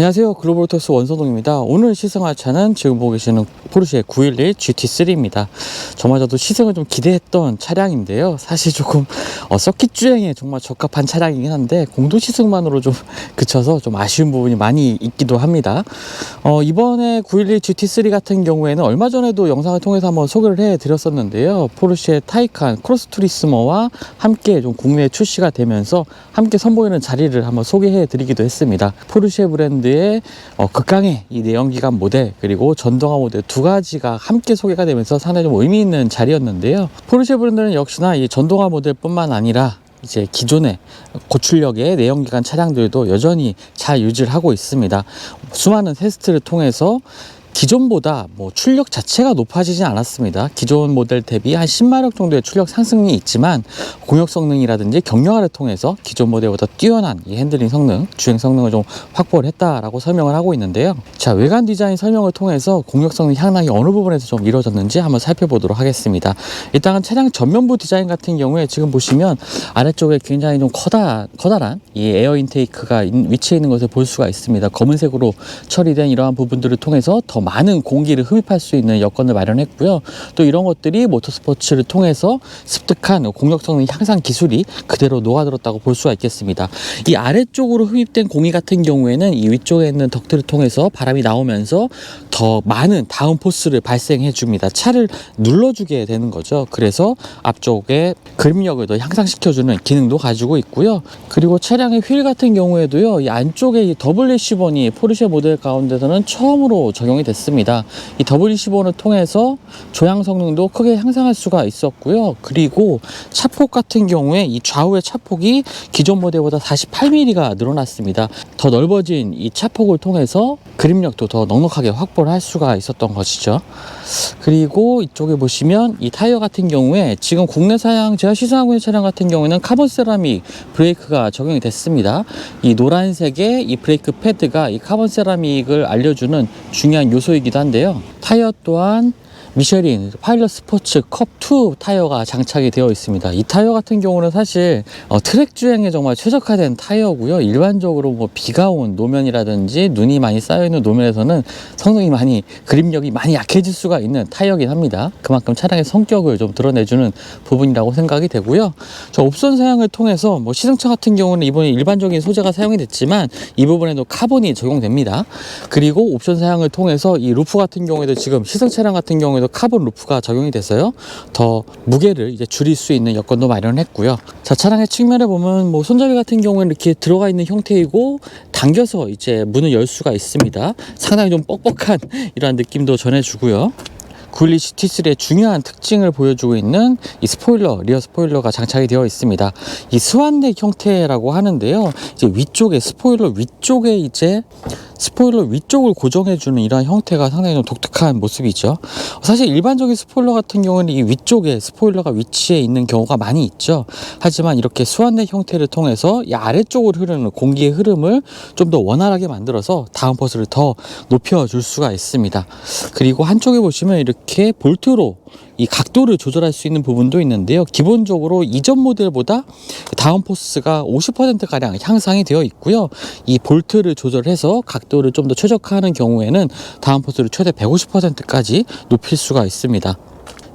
안녕하세요. 글로벌토스 원선동입니다. 오늘 시승할 차는 지금 보고 계시는 포르쉐 911 GT3입니다. 저마저도 시승을 좀 기대했던 차량인데요. 사실 조금 어, 서킷 주행에 정말 적합한 차량이긴 한데 공도 시승만으로 좀 그쳐서 좀 아쉬운 부분이 많이 있기도 합니다. 어, 이번에 911 GT3 같은 경우에는 얼마 전에도 영상을 통해서 한번 소개를 해 드렸었는데요. 포르쉐 타이칸 크로스 투리스머와 함께 좀 국내에 출시가 되면서 함께 선보이는 자리를 한번 소개해 드리기도 했습니다. 포르쉐 브랜드 의 어, 극강의 이 내연기관 모델 그리고 전동화 모델 두 가지가 함께 소개가 되면서 상당히 좀 의미 있는 자리였는데요. 포르쉐 브랜드는 역시나 이 전동화 모델뿐만 아니라 이제 기존의 고출력의 내연기관 차량들도 여전히 잘 유지를 하고 있습니다. 수많은 테스트를 통해서 기존보다 뭐 출력 자체가 높아지진 않았습니다. 기존 모델 대비 한 10마력 정도의 출력 상승이 있지만 공역 성능이라든지 경량화를 통해서 기존 모델보다 뛰어난 이 핸들링 성능, 주행 성능을 좀 확보를 했다라고 설명을 하고 있는데요. 자, 외관 디자인 설명을 통해서 공역 성능 향락이 어느 부분에서 좀 이루어졌는지 한번 살펴보도록 하겠습니다. 일단은 차량 전면부 디자인 같은 경우에 지금 보시면 아래쪽에 굉장히 좀 커다, 커다란 이 에어 인테이크가 인- 위치해 있는 것을 볼 수가 있습니다. 검은색으로 처리된 이러한 부분들을 통해서 더 많은 공기를 흡입할 수 있는 여건을 마련했고요. 또 이런 것들이 모터스포츠를 통해서 습득한 공력 성능 향상 기술이 그대로 녹아들었다고 볼 수가 있겠습니다. 이 아래쪽으로 흡입된 공기 같은 경우에는 이 위쪽에 있는 덕트를 통해서 바람이 나오면서 더 많은 다운 포스를 발생해 줍니다. 차를 눌러주게 되는 거죠. 그래서 앞쪽에 그립력을 더 향상시켜주는 기능도 가지고 있고요. 그리고 차량의 휠 같은 경우에도요, 이 안쪽에 이 더블 리시본이 포르쉐 모델 가운데서는 처음으로 적용이 됐습니다. 이 더블 리시본을 통해서 조향 성능도 크게 향상할 수가 있었고요. 그리고 차폭 같은 경우에 이 좌우의 차폭이 기존 모델보다 48mm가 늘어났습니다. 더 넓어진 이 차폭을 통해서 그립력도 더 넉넉하게 확보를 할 수가 있었던 것이죠. 그리고 이쪽에 보시면 이 타이어 같은 경우에 지금 국내 사양 제가 시승하고 있는 차량 같은 경우에는 카본 세라믹 브레이크가 적용이 됐습니다. 이 노란색의 이 브레이크 패드가 이 카본 세라믹을 알려주는 중요한 요 소이기도 한데요. 타이어 또한 미쉐린 파일럿 스포츠 컵2 타이어가 장착이 되어 있습니다. 이 타이어 같은 경우는 사실 어, 트랙 주행에 정말 최적화된 타이어고요. 일반적으로 뭐 비가 온 노면이라든지 눈이 많이 쌓여 있는 노면에서는 성능이 많이 그립력이 많이 약해질 수가 있는 타이어긴 합니다. 그만큼 차량의 성격을 좀 드러내주는 부분이라고 생각이 되고요. 저 옵션 사양을 통해서 뭐 시승차 같은 경우는 이번에 일반적인 소재가 사용이 됐지만 이 부분에도 카본이 적용됩니다. 그리고 옵션 사양을 통해서 이 루프 같은 경우에도 지금 시승 차량 같은 경우에 도 카본 루프가 적용이 돼서요. 더 무게를 이제 줄일 수 있는 여건도 마련했고요. 자, 차량의 측면에 보면 뭐 손잡이 같은 경우에는 이렇게 들어가 있는 형태이고 당겨서 이제 문을 열 수가 있습니다. 상당히 좀 뻑뻑한 이러한 느낌도 전해주고요. 912 GT3의 중요한 특징을 보여주고 있는 이 스포일러, 리어 스포일러가 장착이 되어 있습니다. 이 스완넥 형태라고 하는데요. 이제 위쪽에 스포일러 위쪽에 이제 스포일러 위쪽을 고정해주는 이러한 형태가 상당히 좀 독특한 모습이죠. 사실 일반적인 스포일러 같은 경우는 이 위쪽에 스포일러가 위치해 있는 경우가 많이 있죠. 하지만 이렇게 수완넥 형태를 통해서 이 아래쪽으로 흐르는 공기의 흐름을 좀 더 원활하게 만들어서 다운포스를 더 높여줄 수가 있습니다. 그리고 한쪽에 보시면 이렇게 볼트로 이 각도를 조절할 수 있는 부분도 있는데요. 기본적으로 이전 모델보다 다운포스가 50%가량 향상이 되어 있고요. 이 볼트를 조절해서 각 도를 좀 더 최적화하는 경우에는 다운 포스를 최대 150%까지 높일 수가 있습니다.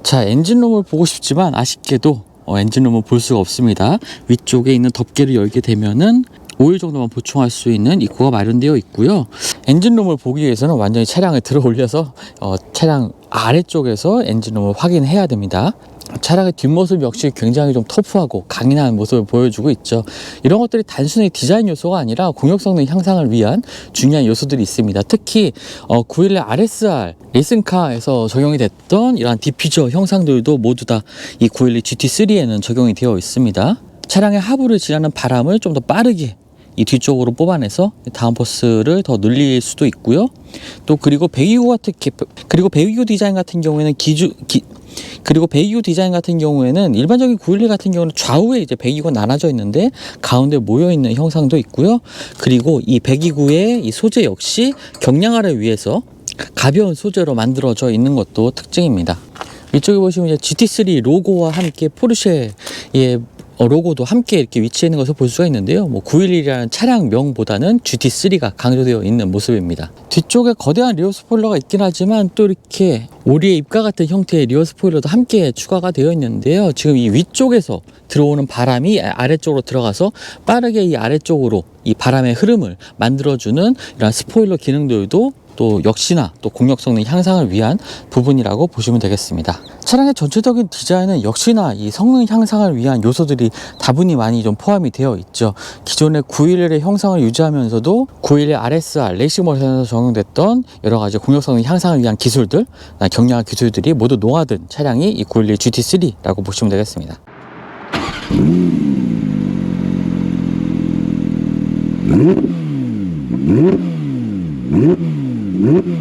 자, 엔진룸을 보고 싶지만 아쉽게도 어, 엔진룸을 볼 수가 없습니다. 위쪽에 있는 덮개를 열게 되면은 5일 정도만 보충할 수 있는 입구가 마련되어 있고요. 엔진룸을 보기 위해서는 완전히 차량을 들어 올려서 어, 차량 아래쪽에서 엔진룸을 확인해야 됩니다. 차량의 뒷모습 역시 굉장히 좀 터프하고 강인한 모습을 보여주고 있죠. 이런 것들이 단순히 디자인 요소가 아니라 공역 성능 향상을 위한 중요한 요소들이 있습니다. 특히 어, 911 RSR 레이싱카에서 적용이 됐던 이러한 디퓨저 형상들도 모두 다 이 911 GT3에는 적용이 되어 있습니다. 차량의 하부를 지나는 바람을 좀 더 빠르게 이 뒤쪽으로 뽑아내서 다운포스를 더 늘릴 수도 있고요. 또 그리고 배기구 같은 게- 그리고 배기구 디자인 같은 경우에는 기주 기, 그리고 배기구 디자인 같은 경우에는 일반적인 911 같은 경우는 좌우에 이제 배기구가 나눠져 있는데 가운데 모여 있는 형상도 있고요. 그리고 이 배기구의 이 소재 역시 경량화를 위해서 가벼운 소재로 만들어져 있는 것도 특징입니다. 이쪽에 보시면 이제 GT3 로고와 함께 포르쉐의 어, 로고도 함께 이렇게 위치해 있는 것을 볼 수가 있는데요. 뭐 911이라는 차량명보다는 GT3가 강조되어 있는 모습입니다. 뒤쪽에 거대한 리어 스포일러가 있긴 하지만 또 이렇게 오리의 입과 같은 형태의 리어 스포일러도 함께 추가가 되어 있는데요. 지금 이 위쪽에서 들어오는 바람이 아래쪽으로 들어가서 빠르게 이 아래쪽으로 이 바람의 흐름을 만들어주는 이런 스포일러 기능들도 또 역시나 또 공력 성능 향상을 위한 부분이라고 보시면 되겠습니다. 차량의 전체적인 디자인은 역시나 이 성능 향상을 위한 요소들이 다분히 많이 좀 포함이 되어 있죠. 기존의 911의 형상을 유지하면서도 911 RSR 레이싱 모션에서 적용됐던 여러 가지 공력 성능 향상을 위한 기술들, 경량한 기술들이 모두 녹아든 차량이 이 911 GT3라고 보시면 되겠습니다. Mm-hmm.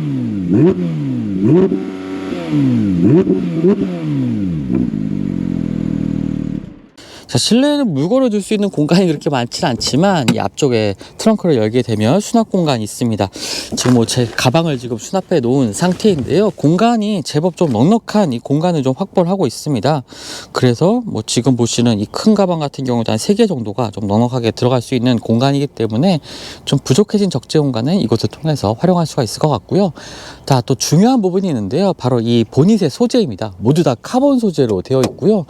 자, 실내에는 물건을 둘 수 있는 공간이 그렇게 많지는 않지만 이 앞쪽에 트렁크를 열게 되면 수납 공간이 있습니다. 지금 뭐 제 가방을 지금 수납해 놓은 상태인데요. 공간이 제법 좀 넉넉한 이 공간을 좀 확보를 하고 있습니다. 그래서 뭐 지금 보시는 이 큰 가방 같은 경우도 한 3개 정도가 좀 넉넉하게 들어갈 수 있는 공간이기 때문에 좀 부족해진 적재 공간은 이곳을 통해서 활용할 수가 있을 것 같고요. 자, 또 중요한 부분이 있는데요. 바로 이 보닛의 소재입니다. 모두 다 카본 소재로 되어 있고요.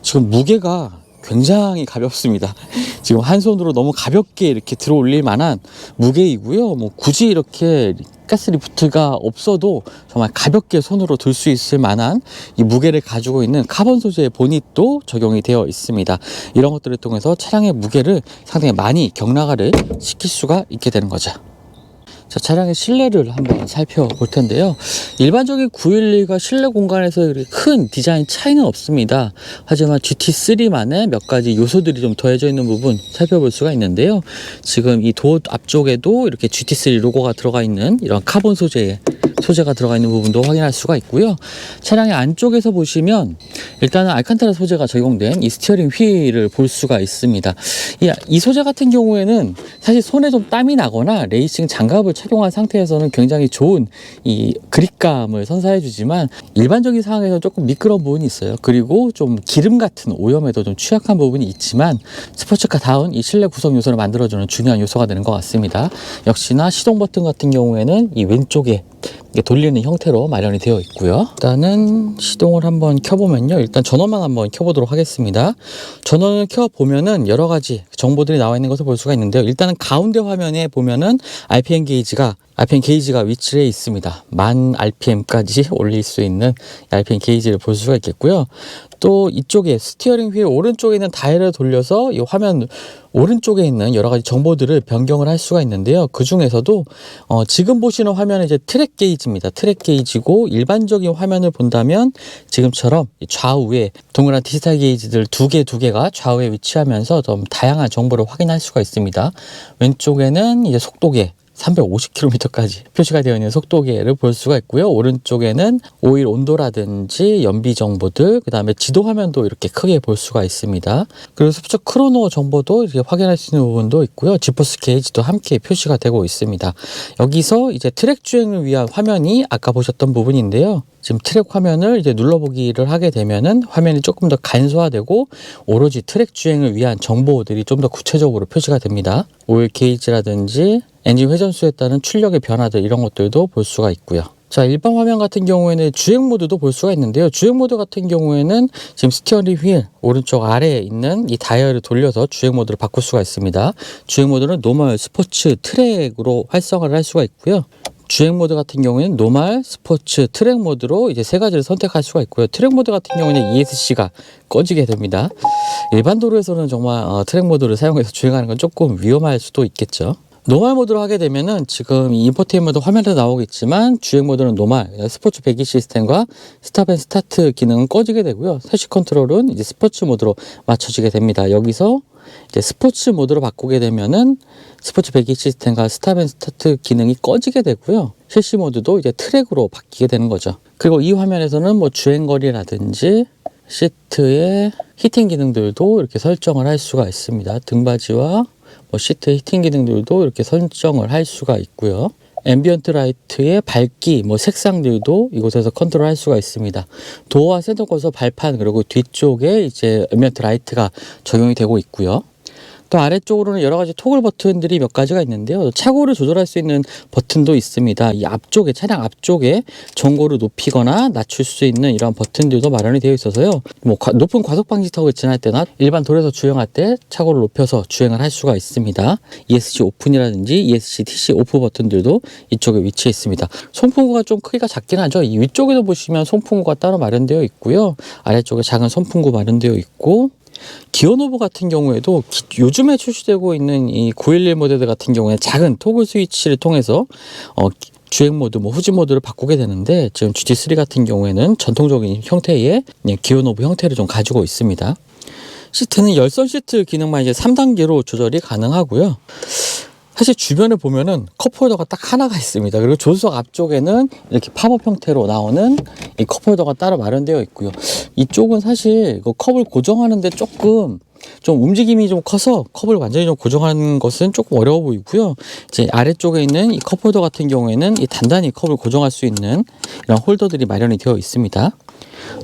지금 무게가 굉장히 가볍습니다. 지금 한 손으로 너무 가볍게 이렇게 들어 올릴 만한 무게이고요. 뭐 굳이 이렇게 가스리프트가 없어도 정말 가볍게 손으로 들 수 있을 만한 이 무게를 가지고 있는 카본 소재의 보닛도 적용이 되어 있습니다. 이런 것들을 통해서 차량의 무게를 상당히 많이 격나가를 시킬 수가 있게 되는 거죠. 자, 차량의 실내를 한번 살펴볼 텐데요. 일반적인 911과 실내 공간에서 큰 디자인 차이는 없습니다. 하지만 GT3만의 몇 가지 요소들이 좀 더해져 있는 부분 살펴볼 수가 있는데요. 지금 이 도어 앞쪽에도 이렇게 GT3 로고가 들어가 있는 이런 카본 소재의 소재가 들어가 있는 부분도 확인할 수가 있고요. 차량의 안쪽에서 보시면 일단은 알칸타라 소재가 적용된 이 스티어링 휠을 볼 수가 있습니다. 이, 이 소재 같은 경우에는 사실 손에 좀 땀이 나거나 레이싱 장갑을 착용한 상태에서는 굉장히 좋은 이 그립감을 선사해 주지만 일반적인 상황에서 조금 미끄러운 부분이 있어요. 그리고 좀 기름 같은 오염에도 좀 취약한 부분이 있지만 스포츠카 다운 이 실내 구성 요소를 만들어주는 중요한 요소가 되는 것 같습니다. 역시나 시동 버튼 같은 경우에는 이 왼쪽에 돌리는 형태로 마련이 되어 있고요. 일단은 시동을 한번 켜보면요. 일단 전원만 한번 켜보도록 하겠습니다. 전원을 켜보면은 여러 가지 정보들이 나와 있는 것을 볼 수가 있는데요. 일단은 가운데 화면에 보면은 RPM 게이지가 RPM 게이지가 위치해 있습니다. 만 RPM까지 올릴 수 있는 RPM 게이지를 볼 수가 있겠고요. 또 이쪽에 스티어링 휠 오른쪽에 있는 다이얼을 돌려서 이 화면 오른쪽에 있는 여러 가지 정보들을 변경을 할 수가 있는데요. 그 중에서도 어, 지금 보시는 화면은 이제 트랙 게이지입니다. 트랙 게이지고 일반적인 화면을 본다면 지금처럼 좌우에 동그란 디지털 게이지들 두 개 두 개가 좌우에 위치하면서 좀 다양한 정보를 확인할 수가 있습니다. 왼쪽에는 이제 속도계 350km까지 표시가 되어 있는 속도계를 볼 수가 있고요. 오른쪽에는 오일 온도라든지 연비 정보들, 그 다음에 지도 화면도 이렇게 크게 볼 수가 있습니다. 그리고 스포츠 크로노 정보도 이렇게 확인할 수 있는 부분도 있고요. 지퍼스 게이지도 함께 표시가 되고 있습니다. 여기서 이제 트랙 주행을 위한 화면이 아까 보셨던 부분인데요. 지금 트랙 화면을 이제 눌러보기를 하게 되면은 화면이 조금 더 간소화되고 오로지 트랙 주행을 위한 정보들이 좀 더 구체적으로 표시가 됩니다. 오일 게이지라든지 엔진 회전수에 따른 출력의 변화들 이런 것들도 볼 수가 있고요. 자, 일반 화면 같은 경우에는 주행 모드도 볼 수가 있는데요. 주행 모드 같은 경우에는 지금 스티어링 휠 오른쪽 아래에 있는 이 다이얼을 돌려서 주행 모드를 바꿀 수가 있습니다. 주행 모드는 노멀, 스포츠, 트랙으로 활성화를 할 수가 있고요. 주행 모드 같은 경우에는 노말, 스포츠, 트랙 모드로 이제 세 가지를 선택할 수가 있고요. 트랙 모드 같은 경우는 ESC가 꺼지게 됩니다. 일반 도로에서는 정말 어, 트랙 모드를 사용해서 주행하는 건 조금 위험할 수도 있겠죠. 노멀 모드로 하게 되면은 지금 인포테인먼트 화면에 나오겠지만 주행 모드는 노멀, 스포츠 배기 시스템과 스탑 앤 스타트 기능은 꺼지게 되고요. 세시 컨트롤은 이제 스포츠 모드로 맞춰지게 됩니다. 여기서 이제 스포츠 모드로 바꾸게 되면은 스포츠 배기 시스템과 스탑 앤 스타트 기능이 꺼지게 되고요. 실시 모드도 이제 트랙으로 바뀌게 되는 거죠. 그리고 이 화면에서는 뭐 주행거리라든지 시트의 히팅 기능들도 이렇게 설정을 할 수가 있습니다. 등받이와 뭐 시트 히팅 기능들도 이렇게 설정을 할 수가 있고요. 앰비언트 라이트의 밝기, 뭐 색상들도 이곳에서 컨트롤할 수가 있습니다. 도어와 센터 콘솔 발판 그리고 뒤쪽에 이제 앰비언트 라이트가 적용이 되고 있고요. 또 아래쪽으로는 여러 가지 토글 버튼들이 몇 가지가 있는데요. 차고를 조절할 수 있는 버튼도 있습니다. 이 앞쪽에 차량 앞쪽에 전고를 높이거나 낮출 수 있는 이런 버튼들도 마련이 되어 있어서요. 뭐 과- 높은 과속 방지턱을 지날 때나 일반 도로에서 주행할 때 차고를 높여서 주행을 할 수가 있습니다. ESC 오픈이라든지 ESC TC 오프 버튼들도 이쪽에 위치해 있습니다. 손풍구가 좀 크기가 작긴 하죠. 이 위쪽에도 보시면 손풍구가 따로 마련되어 있고요. 아래쪽에 작은 손풍구 마련되어 있고 기어노브 같은 경우에도 기- 요즘에 출시되고 있는 이 911 모델 같은 경우에 작은 토글 스위치를 통해서 어, 기- 주행 모드, 뭐 후진 모드를 바꾸게 되는데 지금 GT3 같은 경우에는 전통적인 형태의 예, 기어노브 형태를 좀 가지고 있습니다. 시트는 열선 시트 기능만 이제 3단계로 조절이 가능하고요. 사실 주변에 보면은 컵홀더가 딱 하나가 있습니다. 그리고 조수석 앞쪽에는 이렇게 팝업 형태로 나오는 이 컵홀더가 따로 마련되어 있고요. 이쪽은 사실 그 컵을 고정하는데 조금 좀 움직임이 좀 커서 컵을 완전히 좀 고정하는 것은 조금 어려워 보이고요. 이제 아래쪽에 있는 이 컵홀더 같은 경우에는 이 단단히 컵을 고정할 수 있는 이런 홀더들이 마련이 되어 있습니다.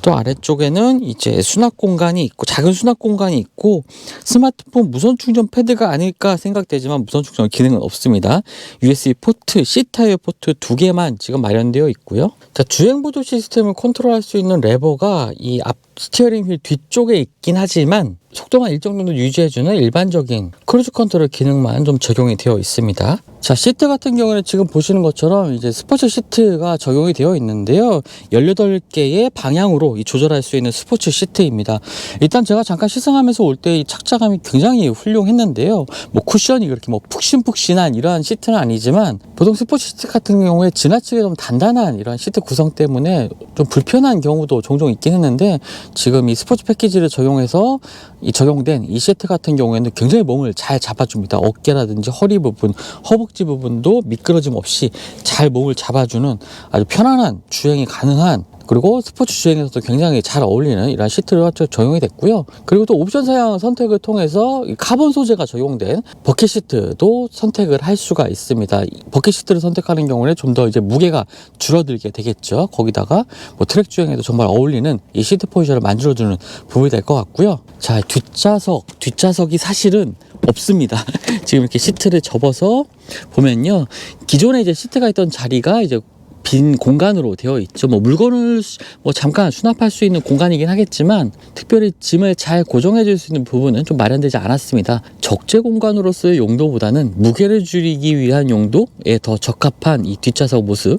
또 아래쪽에는 이제 수납 공간이 있고 작은 수납 공간이 있고 스마트폰 무선 충전 패드가 아닐까 생각되지만 무선 충전 기능은 없습니다. USB 포트, C 타입 포트 두 개만 지금 마련되어 있고요. 자, 주행 보조 시스템을 컨트롤할 수 있는 레버가 이 앞 스티어링 휠 뒤쪽에 있긴 하지만 속도만 일정 정도 유지해주는 일반적인 크루즈 컨트롤 기능만 좀 적용이 되어 있습니다. 자, 시트 같은 경우는 지금 보시는 것처럼 이제 스포츠 시트가 적용이 되어 있는데요. 18개의 방향으로 이 조절할 수 있는 스포츠 시트입니다. 일단 제가 잠깐 시승하면서 올 때 이 착자감이 굉장히 훌륭했는데요. 뭐 쿠션이 그렇게 뭐 푹신푹신한 이러한 시트는 아니지만 보통 스포츠 시트 같은 경우에 지나치게 좀 단단한 이런 시트 구성 때문에 좀 불편한 경우도 종종 있긴 했는데 지금 이 스포츠 패키지를 적용해서 이 적용된 이 시트 같은 경우에는 굉장히 몸을 잘 잡아줍니다. 어깨라든지 허리 부분, 허벅지 부분도 미끄러짐 없이 잘 몸을 잡아주는 아주 편안한 주행이 가능한 그리고 스포츠 주행에서도 굉장히 잘 어울리는 이런 시트가 적용이 됐고요. 그리고 또 옵션 사양 선택을 통해서 이 카본 소재가 적용된 버킷 시트도 선택을 할 수가 있습니다. 이 버킷 시트를 선택하는 경우는 좀더 이제 무게가 줄어들게 되겠죠. 거기다가 뭐 트랙 주행에도 정말 어울리는 이 시트 포지션을 만들어주는 부분이 될 것 같고요. 자, 뒷좌석, 뒷좌석이 사실은 없습니다. 지금 이렇게 시트를 접어서 보면요. 기존에 이제 시트가 있던 자리가 이제 빈 공간으로 되어 있죠. 뭐 물건을 수- 뭐 잠깐 수납할 수 있는 공간이긴 하겠지만 특별히 짐을 잘 고정해 줄 수 있는 부분은 좀 마련되지 않았습니다. 적재 공간으로서의 용도보다는 무게를 줄이기 위한 용도에 더 적합한 이 뒷좌석 모습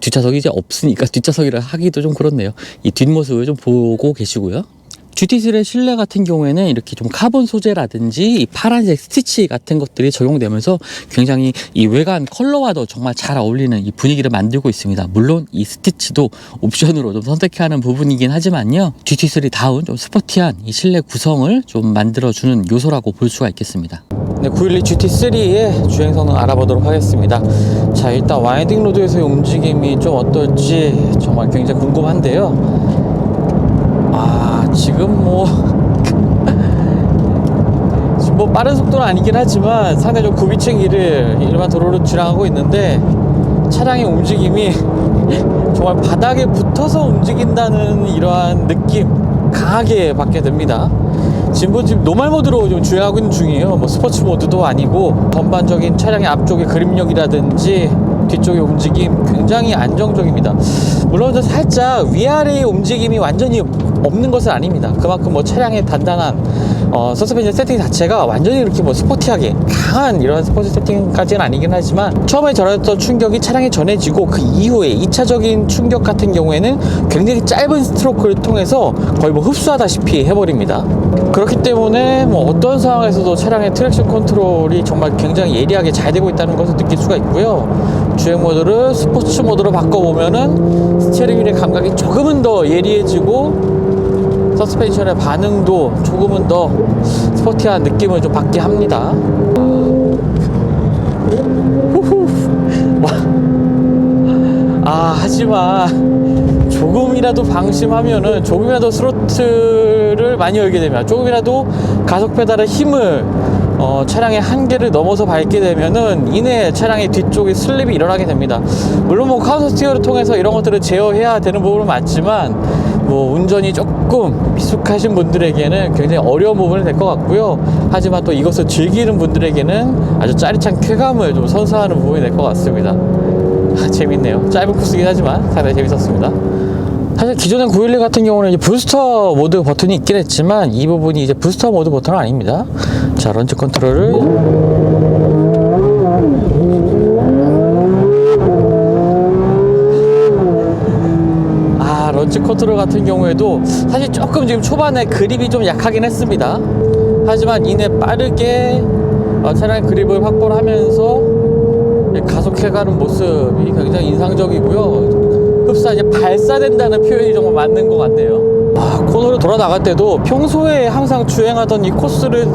뒷좌석이 이제 없으니까 뒷좌석이라 하기도 좀 그렇네요. 이 뒷모습을 좀 보고 계시고요. GT3의 실내 같은 경우에는 이렇게 좀 카본 소재라든지 이 파란색 스티치 같은 것들이 적용되면서 굉장히 이 외관 컬러와도 정말 잘 어울리는 이 분위기를 만들고 있습니다. 물론 이 스티치도 옵션으로 좀 선택해야 하는 부분이긴 하지만요. GT3 다운 좀 스포티한 이 실내 구성을 좀 만들어주는 요소라고 볼 수가 있겠습니다. 네, 912 GT3의 주행 성능 알아보도록 하겠습니다. 자, 일단 와이딩 로드에서의 움직임이 좀 어떨지 정말 굉장히 궁금한데요. 아 지금 뭐. 지금 뭐 빠른 속도는 아니긴 하지만 상당히 좀 굽이층 길을 일반 도로로 지나가고 있는데 차량의 움직임이 정말 바닥에 붙어서 움직인다는 이러한 느낌 강하게 받게 됩니다. 지금 뭐 지금 노말 모드로 좀 주행하고 있는 중이에요. 뭐 스포츠 모드도 아니고 전반적인 차량의 앞쪽의 그립력이라든지 뒤쪽의 움직임 굉장히 안정적입니다. 물론 저 살짝 위아래의 움직임이 완전히 없는 것은 아닙니다. 그만큼 뭐 차량의 단단한 어, 서스펜션 세팅 자체가 완전히 이렇게 뭐 스포티하게 강한 이런 스포츠 세팅까지는 아니긴 하지만 처음에 전했던 충격이 차량에 전해지고 그 이후에 2차적인 충격 같은 경우에는 굉장히 짧은 스트로크를 통해서 거의 뭐 흡수하다시피 해버립니다. 그렇기 때문에 뭐 어떤 상황에서도 차량의 트랙션 컨트롤이 정말 굉장히 예리하게 잘 되고 있다는 것을 느낄 수가 있고요. 주행 모드를 스포츠 모드로 바꿔보면은 스티어링 휠의 감각이 조금은 더 예리해지고 서스펜션의 반응도 조금은 더 스포티한 느낌을 좀 받게 합니다. 아, 하지만 조금이라도 방심하면은 조금이라도 스로틀을 많이 열게 되면 조금이라도 가속 페달의 힘을 어, 차량의 한계를 넘어서 밟게 되면은 이내 차량의 뒤쪽에 슬립이 일어나게 됩니다. 물론 뭐 카운터 스티어를 통해서 이런 것들을 제어해야 되는 부분은 맞지만 뭐 운전이 조금 미숙하신 분들에게는 굉장히 어려운 부분이 될 것 같고요. 하지만 또 이것을 즐기는 분들에게는 아주 짜릿한 쾌감을 좀 선사하는 부분이 될 것 같습니다. 아, 재밌네요. 짧은 코스긴 하지만 상당히 재밌었습니다. 사실 기존의 911 같은 경우는 이제 부스터 모드 버튼이 있긴 했지만 이 부분이 이제 부스터 모드 버튼은 아닙니다. 자, 런치 컨트롤을 아, 런치 컨트롤 같은 경우에도 사실 조금 지금 초반에 그립이 좀 약하긴 했습니다. 하지만 이내 빠르게 어, 차량 그립을 확보를 하면서 가속해가는 모습이 굉장히 인상적이고요. 흡사 이제 발사된다는 표현이 정말 맞는 것 같네요. 아, 코너를 돌아 나갈 때도 평소에 항상 주행하던 이 코스를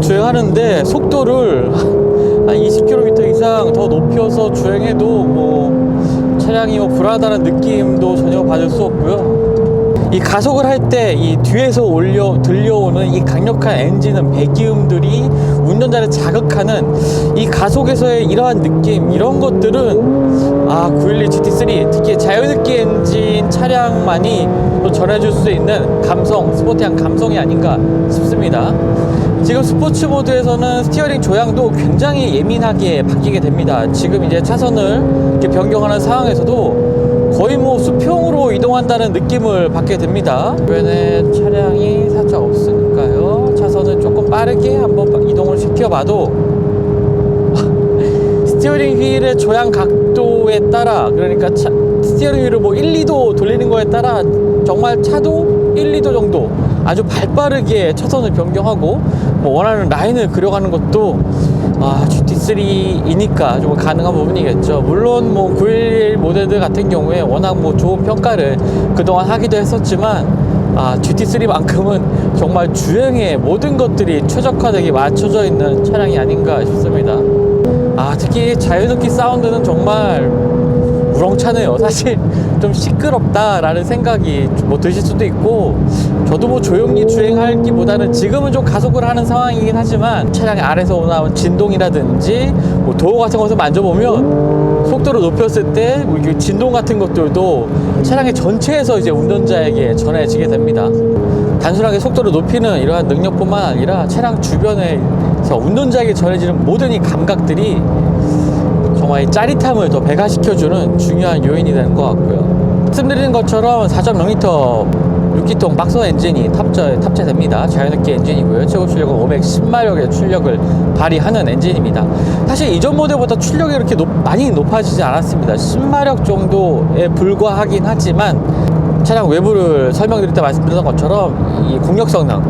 주행하는데 속도를 한 20km 이상 더 높여서 주행해도 뭐 차량이 뭐 불안하다는 느낌도 전혀 받을 수 없고요. 이 가속을 할 때 이 뒤에서 올려 들려오는 이 강력한 엔진음 배기음들이 운전자를 자극하는 이 가속에서의 이러한 느낌 이런 것들은 아 911 GT3 특히 자연흡기 엔진 차량만이 또 전해줄 수 있는 감성 스포티한 감성이 아닌가 싶습니다. 지금 스포츠 모드에서는 스티어링 조향도 굉장히 예민하게 바뀌게 됩니다. 지금 이제 차선을 이렇게 변경하는 상황에서도 거의 뭐 수평으로 이동한다는 느낌을 받게 됩니다. 주변에 차량이 살짝 없으니까요. 차선을 조금 빠르게 한번 이동을 시켜봐도 스티어링 휠의 조향 각도에 따라 그러니까 차, 스티어링 휠을 뭐 1, 2도 돌리는 거에 따라 정말 차도 1, 2도 정도 아주 발빠르게 차선을 변경하고 뭐 원하는 라인을 그려가는 것도 아, GT3이니까 좀 가능한 부분이겠죠. 물론 뭐 911 모델들 같은 경우에 워낙 뭐 좋은 평가를 그동안 하기도 했었지만 아, GT3만큼은 정말 주행에 모든 것들이 최적화되게 맞춰져 있는 차량이 아닌가 싶습니다. 아, 특히 자연흡기 사운드는 정말 우렁차네요. 사실 좀 시끄럽다라는 생각이 뭐 드실 수도 있고 저도 뭐 조용히 주행하기보다는 지금은 좀 가속을 하는 상황이긴 하지만 차량 아래서 오는 진동이라든지 뭐 도어 같은 것을 만져보면 속도를 높였을 때뭐 이렇게 진동 같은 것들도 차량의 전체에서 이제 운전자에게 전해지게 됩니다. 단순하게 속도를 높이는 이러한 능력뿐만 아니라 차량 주변에서 운전자에게 전해지는 모든 이 감각들이 정말 이 짜릿함을 더 배가시켜주는 중요한 요인이 되는 것 같고요. 말씀드리는 것처럼 4.0L 6기통 박스 엔진이 탑재, 탑재됩니다. 자연흡기 엔진이고요. 최고 출력은 510마력의 출력을 발휘하는 엔진입니다. 사실 이전 모델보다 출력이 이렇게 높- 많이 높아지지 않았습니다. 10마력 정도에 불과하긴 하지만 차량 외부를 설명드릴 때 말씀드렸던 것처럼 이 공력 성능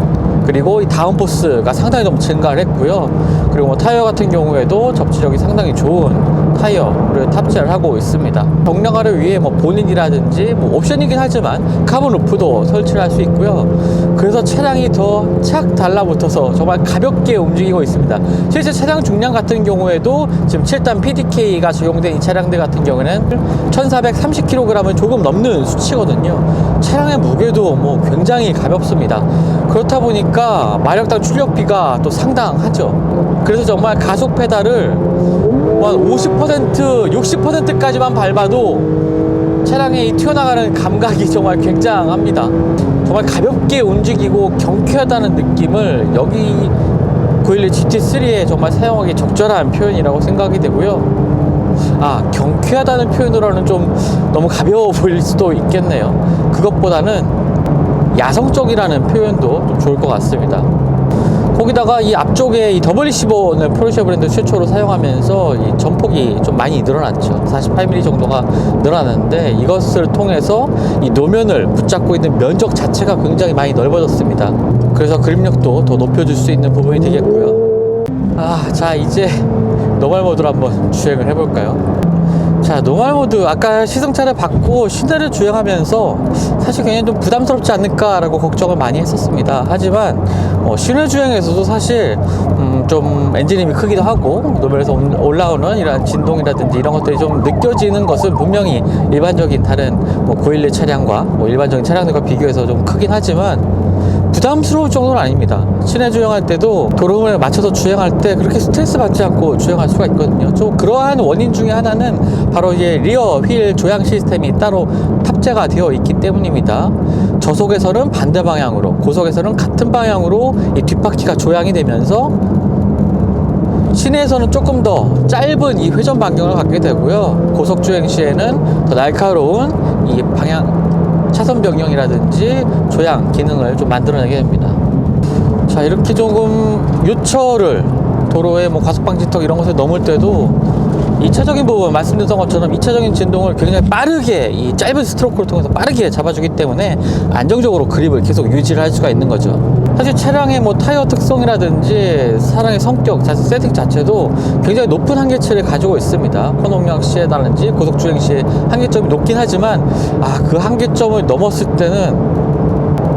그리고 이 다운포스가 상당히 좀 증가를 했고요. 그리고 뭐 타이어 같은 경우에도 접지력이 상당히 좋은 타이어를 탑재를 하고 있습니다. 경량화를 위해 뭐 본인이라든지 뭐 옵션이긴 하지만 카본 루프도 설치를 할 수 있고요. 그래서 차량이 더 착 달라붙어서 정말 가볍게 움직이고 있습니다. 실제 차량 중량 같은 경우에도 지금 7단 PDK가 적용된 이 차량들 같은 경우에는 1430kg을 조금 넘는 수치거든요. 차량의 무게도 뭐 굉장히 가볍습니다. 그렇다 보니까 마력당 출력비가 또 상당하죠. 그래서 정말 가속 페달을 뭐한50%, 60%까지만 밟아도 차량이 이 튀어나가는 감각이 정말 굉장합니다. 정말 가볍게 움직이고 경쾌하다는 느낌을 여기 911 GT3에 정말 사용하기 적절한 표현이라고 생각이 되고요. 아, 경쾌하다는 표현으로는 좀 너무 가벼워 보일 수도 있겠네요. 그것보다는 야성적이라는 표현도 좀 좋을 것 같습니다. 거기다가 이 앞쪽에 이 WC4는 포르쉐 브랜드 최초로 사용하면서 이 전폭이 좀 많이 늘어났죠. 48mm 정도가 늘어났는데 이것을 통해서 이 노면을 붙잡고 있는 면적 자체가 굉장히 많이 넓어졌습니다. 그래서 그립력도 더 높여줄 수 있는 부분이 되겠고요. 아, 자, 이제 노멀 모드로 한번 주행을 해볼까요? 자, 노멀 모드 아까 시승차를 받고 시내를 주행하면서 사실 굉장히 좀 부담스럽지 않을까라고 걱정을 많이 했었습니다. 하지만 어, 시내 주행에서도 사실 음, 좀 엔진음이 크기도 하고 노멀에서 올- 올라오는 이런 진동이라든지 이런 것들이 좀 느껴지는 것은 분명히 일반적인 다른 뭐 911 차량과 뭐 일반적인 차량들과 비교해서 좀 크긴 하지만 부담스러울 정도는 아닙니다. 시내 주행할 때도 도로에 맞춰서 주행할 때 그렇게 스트레스 받지 않고 주행할 수가 있거든요. 좀 그러한 원인 중에 하나는 바로 이제 리어 휠 조향 시스템이 따로 탑재가 되어 있기 때문입니다. 저속에서는 반대 방향으로, 고속에서는 같은 방향으로 이 뒷바퀴가 조향이 되면서 시내에서는 조금 더 짧은 이 회전 반경을 갖게 되고요. 고속 주행 시에는 더 날카로운 이 방향 차선 변경이라든지 조향 기능을 좀 만들어내게 됩니다. 자 이렇게 조금 요철을 도로에 뭐 과속방지턱 이런 것을 넘을 때도 2차적인 부분 말씀드렸던 것처럼 2차적인 진동을 굉장히 빠르게 이 짧은 스트로크를 통해서 빠르게 잡아주기 때문에 안정적으로 그립을 계속 유지를 할 수가 있는 거죠. 사실 차량의 뭐 타이어 특성이라든지 차량의 성격, 자세 세팅 자체도 굉장히 높은 한계치를 가지고 있습니다. 혼동력 시에라든지 고속 주행 시에 한계점이 높긴 하지만 아 그 한계점을 넘었을 때는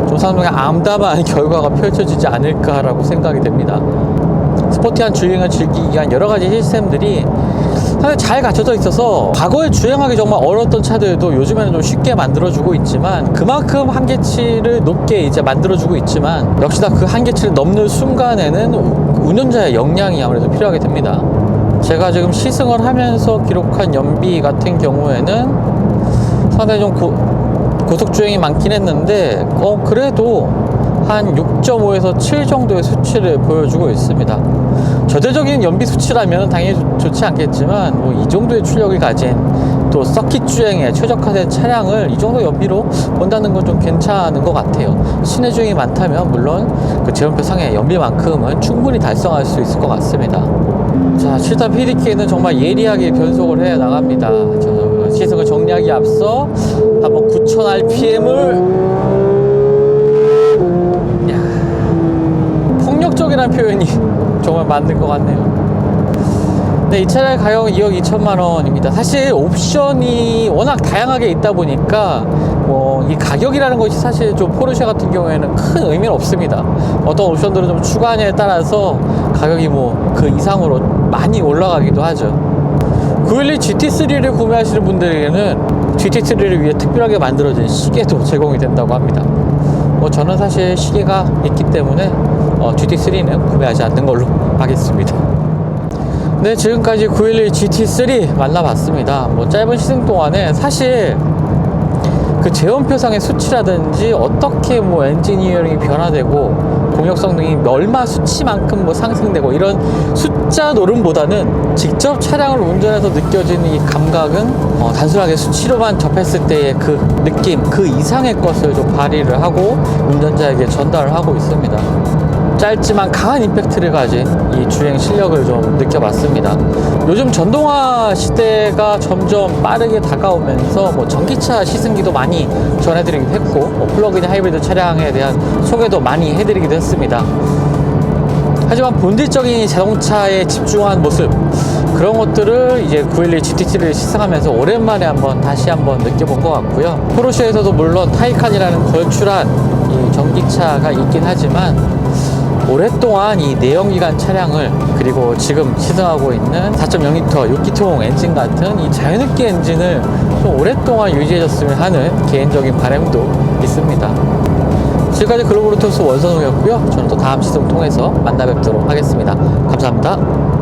좀 상당히 암담한 결과가 펼쳐지지 않을까라고 생각이 됩니다. 스포티한 주행을 즐기기 위한 여러 가지 시스템들이 상당히 잘 갖춰져 있어서 과거에 주행하기 정말 어려웠던 차들도 요즘에는 좀 쉽게 만들어주고 있지만 그만큼 한계치를 높게 이제 만들어주고 있지만 역시나 그 한계치를 넘는 순간에는 운전자의 역량이 아무래도 필요하게 됩니다. 제가 지금 시승을 하면서 기록한 연비 같은 경우에는 상당히 좀 고, 고속 주행이 많긴 했는데 어 그래도 한 6.5에서 7 정도의 수치를 보여주고 있습니다. 절대적인 연비 수치라면 당연히 좋- 좋지 않겠지만 뭐 이 정도의 출력을 가진 또 서킷 주행에 최적화된 차량을 이 정도 연비로 본다는 건 좀 괜찮은 것 같아요. 시내 주행이 많다면 물론 그 제원표 상의 연비만큼은 충분히 달성할 수 있을 것 같습니다. 자, 7단 PDK는 정말 예리하게 변속을 해 나갑니다. 저 시승을 정리하기 앞서 한번 9000 RPM을 폭력적이라는 표현이 정말 맞는 것 같네요. 네, 이 차량의 가격은 2억 2천만 원입니다. 사실 옵션이 워낙 다양하게 있다 보니까 뭐 이 가격이라는 것이 사실 좀 포르쉐 같은 경우에는 큰 의미는 없습니다. 어떤 옵션들은 좀 추가하냐에 따라서 가격이 뭐 그 이상으로 많이 올라가기도 하죠. 911 GT3를 구매하시는 분들에게는 GT3를 위해 특별하게 만들어진 시계도 제공이 된다고 합니다. 뭐 저는 사실 시계가 있기 때문에 어, GT3는 구매하지 않는 걸로 하겠습니다. 네, 지금까지 911 GT3 만나봤습니다. 뭐 짧은 시승 동안에 사실 그 제원표상의 수치라든지 어떻게 뭐 엔지니어링이 변화되고 공역 성능이 얼마 수치만큼 뭐 상승되고 이런 숫자 노름보다는 직접 차량을 운전해서 느껴지는 이 감각은 어, 단순하게 수치로만 접했을 때의 그 느낌 그 이상의 것을 좀 발휘를 하고 운전자에게 전달을 하고 있습니다. 짧지만 강한 임팩트를 가진 이 주행 실력을 좀 느껴봤습니다. 요즘 전동화 시대가 점점 빠르게 다가오면서 뭐 전기차 시승기도 많이 전해드리기도 했고 뭐 플러그인 하이브리드 차량에 대한 소개도 많이 해드리기도 했습니다. 하지만 본질적인 자동차에 집중한 모습 그런 것들을 이제 911 GT3를 시승하면서 오랜만에 한번 다시 한번 느껴본 것 같고요. 포르쉐에서도 물론 타이칸이라는 걸출한 이 전기차가 있긴 하지만 오랫동안 이 내연기관 차량을 그리고 지금 시승하고 있는 4.0L 6기통 엔진 같은 이 자연흡기 엔진을 좀 오랫동안 유지해줬으면 하는 개인적인 바람도 있습니다. 지금까지 글로벌 토스 원선웅이었고요. 저는 또 다음 시승 통해서 만나 뵙도록 하겠습니다. 감사합니다.